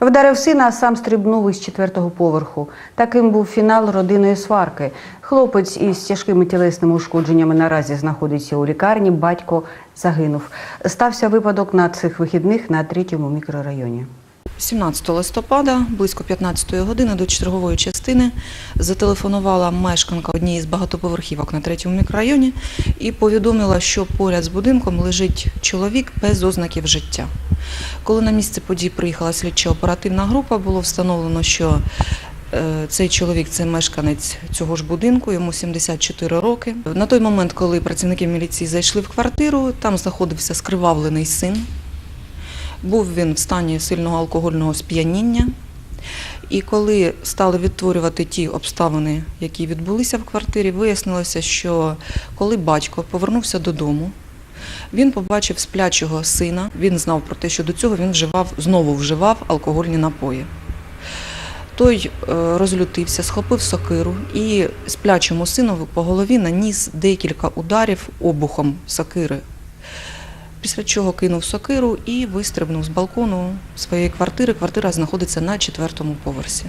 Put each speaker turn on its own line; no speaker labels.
Вдарив сина, а сам стрибнув із четвертого поверху. Таким був фінал родинної сварки. Хлопець із тяжкими тілесними ушкодженнями наразі знаходиться у лікарні. Батько загинув. Стався випадок на цих вихідних на третьому мікрорайоні.
17 листопада, близько 15 години до чергової частини зателефонувала мешканка однієї з багатоповерхівок на третьому мікрорайоні і повідомила, що поряд з будинком лежить чоловік без ознаків життя. Коли на місце подій приїхала слідчо-оперативна група, було встановлено, що е, цей чоловік це мешканець цього ж будинку, йому 74 роки. На той момент, коли працівники міліції зайшли в квартиру, там знаходився скривавлений син. Був він в стані сильного алкогольного сп'яніння. І коли стали відтворювати ті обставини, які відбулися в квартирі, вияснилося, що коли батько повернувся додому, він побачив сплячого сина. Він знав про те, що до цього він вживав, знову вживав алкогольні напої. Той е, розлютився, схопив сокиру і сплячому синові по голові наніс декілька ударів обухом сокири після чого кинув сокиру і вистрибнув з балкону своєї квартири. Квартира знаходиться на четвертому поверсі.